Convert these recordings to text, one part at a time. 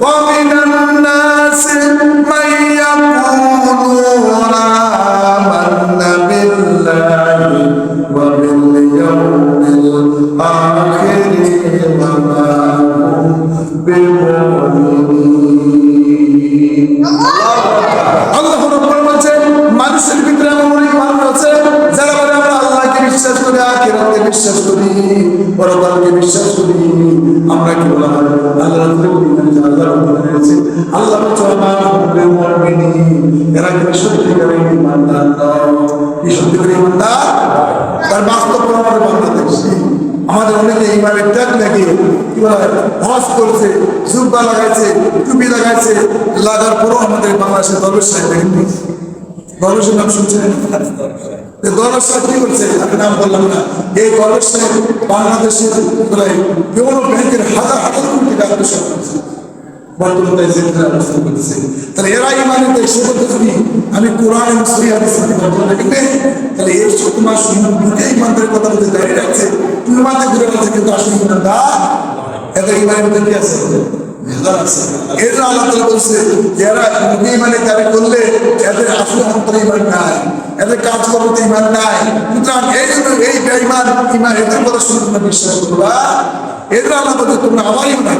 ومن الناس من يقولون آمنا بالله وباليوم الآخر وما هم بمؤمنين আল্লাহ রাব্বুল বলছেন মানুষের ভিতরে এমন অনেক মানুষ আছে যারা বলে আমরা আল্লাহকে বিশ্বাস করি আখিরাতকে বিশ্বাস করি পরকালকে বিশ্বাস করি আমরা কি বলা হয় আল্লাহ রাব্বুল বলেন কি বাংলাদেশ। করছে লাগার পরও আমাদের বাংলাদেশের দরবেশ সাহেব নাম শুনছেন? দরবেশ কি করছে? আমি নাম বললাম না। এই দরবেশ বাংলাদেশের বিভিন্ন ব্যাংকের হাজার হাজার কোটি টাকা বর্তমানে তাহলে এরা ইমানে তাই সে যদি আমি কোরআন এবং সহি তাহলে এর সত্য মাস দুটো ইমানদের কথা তুমি মাথা ঘুরে ইমানের তাআলা বলছে এরা নবী এদের আসলে ইমান নাই, এদের কাজ করতে ইমান নাই। সুতরাং এই এদের কথা তোমরা বিশ্বাস করবা। এদের আল্লাহ বলছে, তোমরা আমার ইমান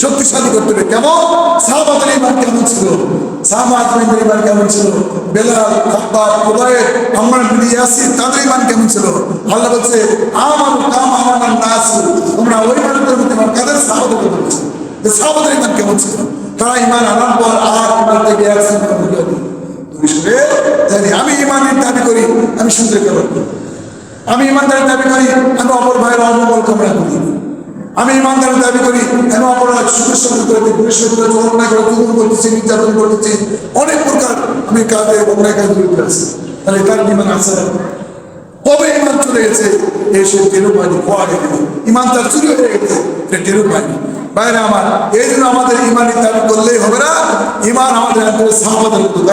শক্তিশালী করতে হবে কেমন সাহাবাদের ইমান কেমন ছিল? সাহাবাদের ইমান কেমন ছিল? বেলাল আব্বাস উদয়ের আমার বিনি ইয়াসির তাদের ইমান কেমন ছিল আল্লাহ বলছে আমার কাম আমার নাস তোমরা ওই মানুষদের মধ্যে ইমান কাদের সাহাবাদের কথা বলছে যে সাহাবাদের ইমান কেমন ছিল? তারা ইমান আনার পর আর ইমান থেকে তুমি শুনে জানি আমি ইমানের দাবি করি, আমি শুনতে কেবল আমি ইমানদারের দাবি করি, আমি অপর ভাইয়ের অমঙ্গল কামনা করি। আমি ইমানদারের দাবি করি, আমি অপরাধ, সুখের সঙ্গে করে দিই পুলিশের করে অন্যায় করে তুমুল করতেছি, নির্যাতন করতেছি, অনেক প্রকার আমি কাজে অন্যায় কাজ জড়িত আছি। তাহলে তার ইমান আছে? কবে ইমান চলে গেছে? এসে টেরো পাইনি খোয়া গেছে ইমান তার চুরি হয়ে গেছে, এটা টেরো পাইনি বাইরে আমার, এই জন্য আমাদের ইমানের দাবি করলেই হবে না, ইমান আমাদের সাহাবাদের